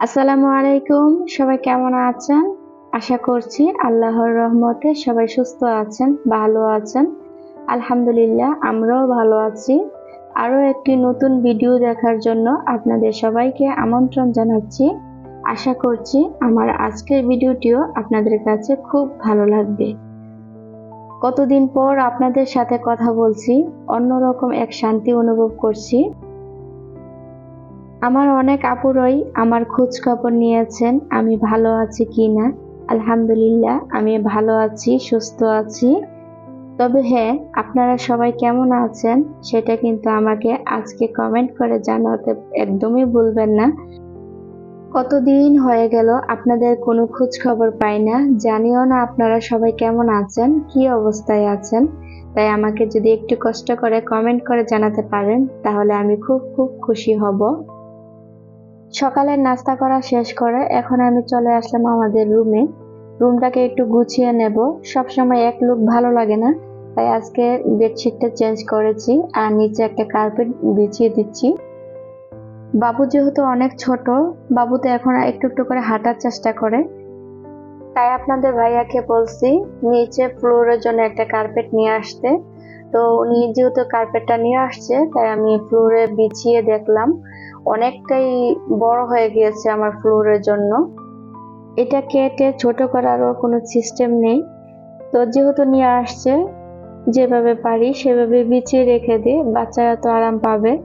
আসসালামু আলাইকুম, সবাই কেমন আছেন? আশা করছি আল্লাহর রহমতে সবাই সুস্থ আছেন, ভালো আছেন। আলহামদুলিল্লাহ, আমরাও ভালো আছি। আরও একটি নতুন ভিডিও দেখার জন্য আপনাদের সবাইকে আমন্ত্রণ জানাচ্ছি। আশা করছি আমার আজকের ভিডিওটিও আপনাদের কাছে খুব ভালো লাগবে। কতদিন পর আপনাদের সাথে কথা বলছি, অন্যরকম এক শান্তি অনুভব করছি। আমার অনেক আপুরই আমার খোঁজ খবর নিয়েছেন, আমি ভালো আছি কি না? আলহামদুলিল্লাহ, আমি ভালো আছি, সুস্থ আছি। তবে হ্যাঁ আপনারা সবাই কেমন আছেন? সেটা কিন্তু আমাকে আজকে কমেন্ট করে জানাতে একদমই ভুলবেন না। কতদিন হয়ে গেল, আপনাদের কোনো খোঁজ খবর পাই না। জানিও না আপনারা সবাই কেমন আছেন, কি অবস্থায় আছেন? তাই আমাকে যদি একটু কষ্ট করে কমেন্ট করে জানাতে পারেন, তাহলে আমি খুব খুব খুশি হব। সকালের নাস্তা করা শেষ করে এখন আমি চলে আসলাম আমাদের রুমে। রুমটাকে একটু গুছিয়ে নেব। সবসময় এক লুক ভালো লাগে না, তাই আজকে বেডশিটটা চেঞ্জ করেছি আর নিচে একটা কার্পেট বিছিয়ে দিচ্ছি। বাবু যেহেতু অনেক ছোট, বাবু তো এখন একটু একটু করে হাঁটার চেষ্টা করে। তাই আপনাদের ভাইয়াকে বলছি, নিচে ফ্লোরের জন্য একটা কার্পেট নিয়ে আসতে। তো উনি যেহেতু কার্পেটটা নিয়ে আসছে, তাই আমি ফ্লোরে বিছিয়ে দেখলাম। অনেকটাই বড় হয়ে গিয়েছে আমার ফ্লোরের জন্য। এটা কেটে ছোট করারও কোনো সিস্টেম নেই। তো যেহেতু নিয়ে আসছে, যেভাবে পারি সেভাবে বিছিয়ে রেখে দিই বাচ্চারা তো আরাম পাবে।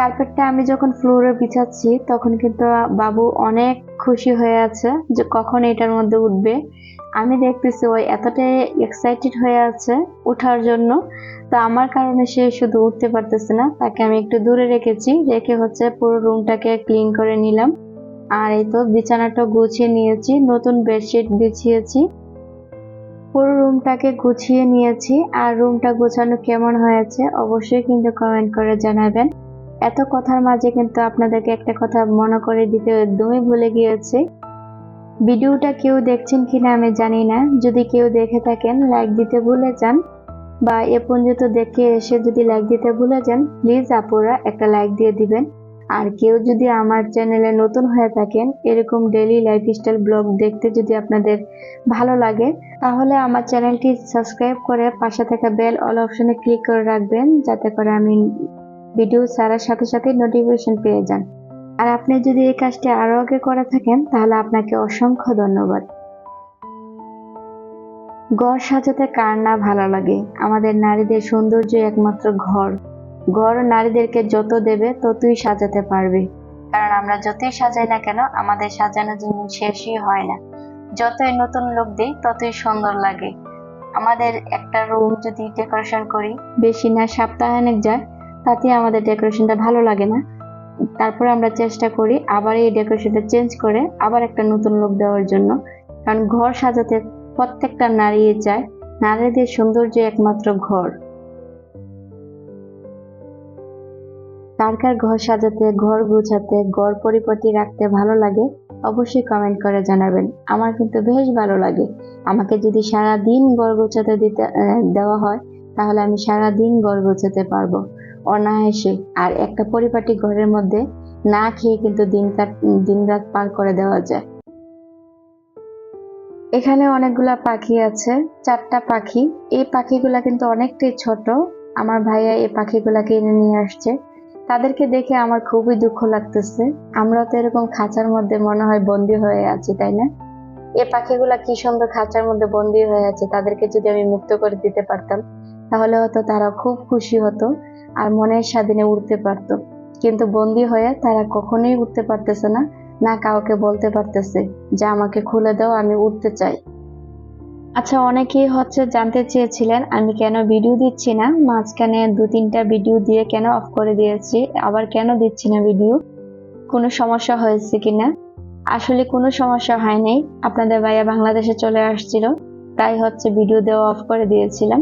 কার্পেটটা আমি যখন ফ্লোরে বিছাচ্ছি, তখন কিন্তু বাবু অনেক খুশি হয়ে আছে যে কখন এটার মধ্যে উঠবে। আমি দেখতেছি ওই এতটাই এক্সাইটেড হয়ে আছে ওঠার জন্য। তো আমার কারণে সে শুধু উঠতে পারতেছে না, তাকে আমি একটু দূরে রেখেছি, রেখে হচ্ছে পুরো রুমটাকে ক্লিন করে নিলাম। আর এই তো বিছানাটা গুছিয়ে নিয়েছি, নতুন বেডশিট বিছিয়েছি। পুরো রুমটাকে গুছিয়ে নিয়েছি, আর রুমটা গোছানো কেমন হয়েছে অবশ্যই কিন্তু কমেন্ট করে জানাবেন। এত কথার মাঝে কিন্তু আপনাদেরকে একটা কথা মনে করে দিতে একদমই ভুলে গিয়েছি। ভিডিওটা কেউ দেখছেন কিনা আমি জানি না। যদি কেউ দেখে থাকেন লাইক দিতে ভুলে যান বা এ পর্যন্ত দেখে এসে যদি লাইক দিতে ভুলে যান প্লিজ আপুরা একটা লাইক দিয়ে দিবেন। আর কেউ যদি আমার চ্যানেলে নতুন হয়ে থাকেন, এরকম ডেলি লাইফস্টাইল ব্লগ দেখতে যদি আপনাদের ভালো লাগে, তাহলে আমার চ্যানেলটি সাবস্ক্রাইব করে পাশে থাকা বেল অল অপশনে ক্লিক করে রাখবেন, যাতে করে আমি ভিডিও ছাড়ার সাথে সাথে নোটিফিকেশন পেয়ে যান। আর আপনি যদি এই কাজটি আরও আগে করে থাকেন, তাহলে আপনাকে অসংখ্য ধন্যবাদ। ঘর সাজাতে কার না ভালো লাগে? আমাদের নারীদের সৌন্দর্য একমাত্র ঘর। ঘর নারীদেরকে যত দেবে, ততই সাজাতে পারবে। কারণ আমরা যতই সাজাই না কেন, আমাদের সাজানো জন্য শেষই হয় না। যতই নতুন লোক দিই, ততই সুন্দর লাগে। আমাদের একটা রুম যদি ডেকোরেশন করি, বেশি না, সপ্তাহানেক যায় তাতে আমাদের ডেকোরেশনটা ভালো লাগে না। তারপরে আমরা চেষ্টা করি আবার এই ডেকোরেশনটা চেঞ্জ করে আবার একটা নতুন লোক দেওয়ার জন্য। কারণ ঘর সাজাতে প্রত্যেকটা নারী চায়, নারীদের সৌন্দর্য একমাত্র ঘর। কার কার ঘর সাজাতে, ঘর গুছাতে, ঘর পরিপাটি রাখতে ভালো লাগে, অবশ্যই কমেন্ট করে জানাবেন। আমার কিন্তু বেশ ভালো লাগে। আমাকে যদি সারা দিন ঘর গোছাতে দিতে দেওয়া হয়, তাহলে আমি সারা দিন ঘর গোছাতে পারব। অনায়াসে। আর একটা পরিপাটি ঘরের মধ্যে না খেয়ে কিন্তু দিন কাট দিন রাত পার করে দেওয়া যায়। এখানে অনেকগুলা পাখি আছে, চারটা পাখি। এই পাখিগুলা কিন্তু অনেকটাই ছোট। আমার ভাইয়া এই পাখিগুলা কিনে নিয়ে আসছে। তাদেরকে দেখে আমার খুবই দুঃখ লাগতেছে। আমরা তো এরকম খাঁচার মধ্যে মনে হয় বন্দি হয়ে আছি, তাই না? এ পাখিগুলা কি সুন্দর খাঁচার মধ্যে বন্দি হয়ে আছে, তাদেরকে যদি আমি মুক্ত করে দিতে পারতাম। তাহলে হয়তো তারা খুব খুশি হতো আর মনের স্বাধীনে উঠতে পারতো। কিন্তু বন্দি হয়ে তারা কখনোই উঠতে পারতেছে না না কাউকে বলতে পারতেছে যে আমাকে খুলে দাও, আমি উঠতে চাই। আচ্ছা অনেকেই হচ্ছে জানতে চেয়েছিলেন, আমি কেন ভিডিও দিচ্ছি না? মাঝখানে দু তিনটা ভিডিও দিয়ে কেন অফ করে দিয়েছি? আবার কেন দিচ্ছি না ভিডিও কোনো সমস্যা হয়েছে কিনা? আসলে কোনো সমস্যা হয়নি। আপনাদের ভাইয়া বাংলাদেশে চলে আসছিল, তাই হচ্ছে ভিডিও দেওয়া অফ করে দিয়েছিলাম।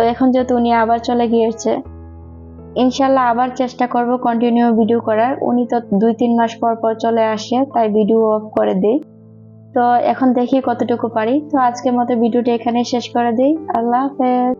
তো এখন যেহেতু উনি আবার চলে গিয়েছে, ইনশাল্লাহ আবার চেষ্টা করব কন্টিনিউ ভিডিও করার। উনি তো দুই তিন মাস পর পর চলে আসে, তাই ভিডিও অফ করে দেই। তো এখন দেখি কতটুকু পারি। তো আজকের মতো ভিডিওটা এখানে শেষ করে দিই। আল্লাহ হাফেজ।